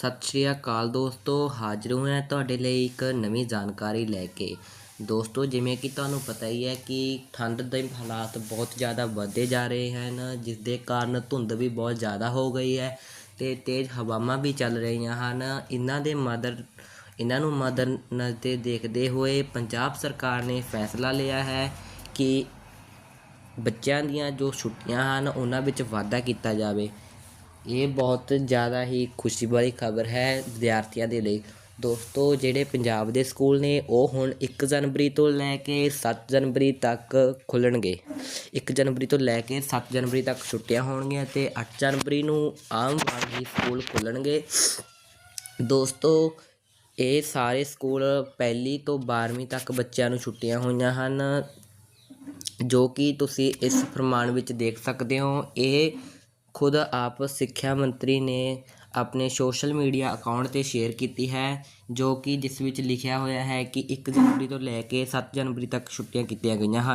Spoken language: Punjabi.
ਸਤਿ ਸ਼੍ਰੀ ਅਕਾਲ ਦੋਸਤੋ, ਹਾਜ਼ਰ ਹੋਏ ਤੁਹਾਡੇ ਲਈ ਇੱਕ ਨਵੀਂ ਜਾਣਕਾਰੀ ਲੈ ਕੇ। ਦੋਸਤੋ, ਜਿਵੇਂ ਕਿ ਤੁਹਾਨੂੰ ਪਤਾ ਹੀ ਹੈ ਕਿ ਠੰਡ ਦੇ ਹਾਲਾਤ ਬਹੁਤ ਜ਼ਿਆਦਾ ਵੱਧਦੇ ਜਾ ਰਹੇ ਹਨ ਜਿਸ ਦੇ ਕਾਰਨ ਧੁੰਦ ਵੀ ਬਹੁਤ ਜ਼ਿਆਦਾ ਹੋ ਗਈ ਹੈ ਅਤੇ ਤੇਜ਼ ਹਵਾਵਾਂ ਵੀ ਚੱਲ ਰਹੀਆਂ ਹਨ। ਇਹਨਾਂ ਦੇ ਮਦਰ, ਇਹਨਾਂ ਨੂੰ ਮਦਰ ਨਜ਼ਰ ਦੇਖਦੇ ਹੋਏ ਪੰਜਾਬ ਸਰਕਾਰ ਨੇ ਫੈਸਲਾ ਲਿਆ ਹੈ ਕਿ ਬੱਚਿਆਂ ਦੀਆਂ ਜੋ ਛੁੱਟੀਆਂ ਹਨ, ਉਹਨਾਂ ਵਿੱਚ ਵਾਧਾ ਕੀਤਾ ਜਾਵੇ। ਇਹ ਬਹੁਤ ਜ਼ਿਆਦਾ ਹੀ ਖੁਸ਼ੀ ਵਾਲੀ ਖਬਰ ਹੈ ਵਿਦਿਆਰਥੀਆਂ ਦੇ ਲਈ। ਦੋਸਤੋ, ਜਿਹੜੇ ਪੰਜਾਬ ਦੇ ਸਕੂਲ ਨੇ, ਉਹ ਹੁਣ ਇੱਕ ਜਨਵਰੀ ਤੋਂ ਲੈ ਕੇ ਸੱਤ ਜਨਵਰੀ ਤੱਕ ਖੁੱਲ੍ਹਣਗੇ ਇੱਕ ਜਨਵਰੀ ਤੋਂ ਲੈ ਕੇ ਸੱਤ ਜਨਵਰੀ ਤੱਕ ਛੁੱਟੀਆਂ ਹੋਣਗੀਆਂ ਅਤੇ ਅੱਠ ਜਨਵਰੀ ਨੂੰ ਆਮ ਵਾਂਗ ਹੀ ਸਕੂਲ ਖੁੱਲ੍ਹਣਗੇ ਦੋਸਤੋ, ਇਹ ਸਾਰੇ ਸਕੂਲ ਪਹਿਲੀ ਤੋਂ 12ਵੀਂ ਤੱਕ ਬੱਚਿਆਂ ਨੂੰ ਛੁੱਟੀਆਂ ਹੋਈਆਂ ਹਨ, ਜੋ ਕਿ ਤੁਸੀਂ ਇਸ ਫਰਮਾਨ ਵਿੱਚ ਦੇਖ ਸਕਦੇ ਹੋ। ਇਹ ਖੁਦ ਆਪ ਸਿੱਖਿਆ ਮੰਤਰੀ ਨੇ ਆਪਣੇ ਸੋਸ਼ਲ ਮੀਡੀਆ ਅਕਾਊਂਟ 'ਤੇ ਸ਼ੇਅਰ ਕੀਤੀ ਹੈ, ਜੋ ਕਿ ਜਿਸ ਵਿੱਚ ਲਿਖਿਆ ਹੋਇਆ ਹੈ ਕਿ ਇੱਕ ਜਨਵਰੀ ਤੋਂ ਲੈ ਕੇ ਸੱਤ ਜਨਵਰੀ ਤੱਕ ਛੁੱਟੀਆਂ ਕੀਤੀਆਂ ਗਈਆਂ ਹਨ।